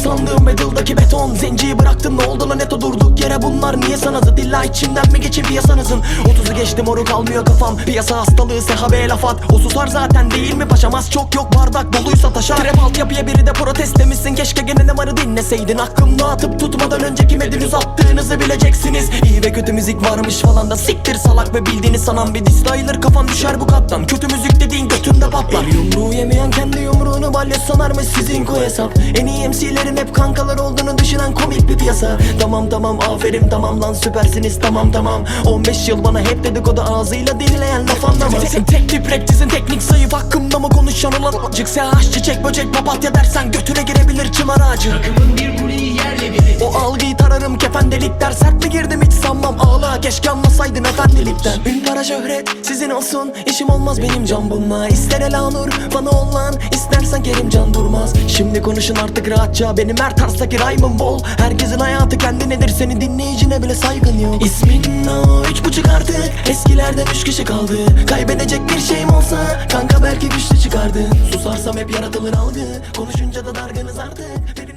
sandığım Battle'daki beton. Zenciyi bıraktın ne oldu lan neto durduk yere? Bunlar Niye sana zıt illa içimden mi geçin piyasanızın 30'u geçtim moru kalmıyor kafam. Piyasa hastalığı sehabe laf at O susar zaten değil mi paşam? Az çok yok bardak doluysa taşar. Trap altyapıya biri de protest demişsin. Keşke gene ne varı dinleseydin. Aklımda atıp tutmadan önce kime dil uzattığınızı bileceksiniz. İyi ve kötü müzik varmış falan da siktir salak ve bildiğini sanan bir dislayılır kafan düşer bu kattan. Kötü müzik dediğin götünde patlar. El yumruğu yemeyen yumruğunu balyoz sanarmış sizin koy hesap? En iyi MC'lerin hep kankalar olduğunu düşünen komik bir piyasa. Tamam tamam aferin tamam lan süpersiniz tamam tamam. 15 yıl bana hep dedikodu ağzıyla dinleyen laf anlamaz. Tek, tip rapçisin teknik zayıf hakkımda mı konuşan ulan? Cık aç çiçek böcek papatya dersen götüne girebilir çımar ağacı. Takımın bir o algıyı tararım kefen delikler Sert mi girdim hiç sanmam. Ağla Keşke anlasaydın efendilikten. Ün para şöhret sizin olsun. İşim olmaz benim can bununla. İster Elanur bana ol lan İstersen Kerimcan durmaz. Şimdi konuşun artık rahatça. Benim her tarzdaki rhyme'ım bol. Herkesin hayatı kendinedir Seni dinleyicine bile saygın yok. İsmin o üç buçuk artık Eskilerden üç kişi kaldı. Kaybedecek bir şeyim olsa Kanka belki güçlü çıkardı. Susarsam hep yaratılır algı. Konuşunca da dargınız artık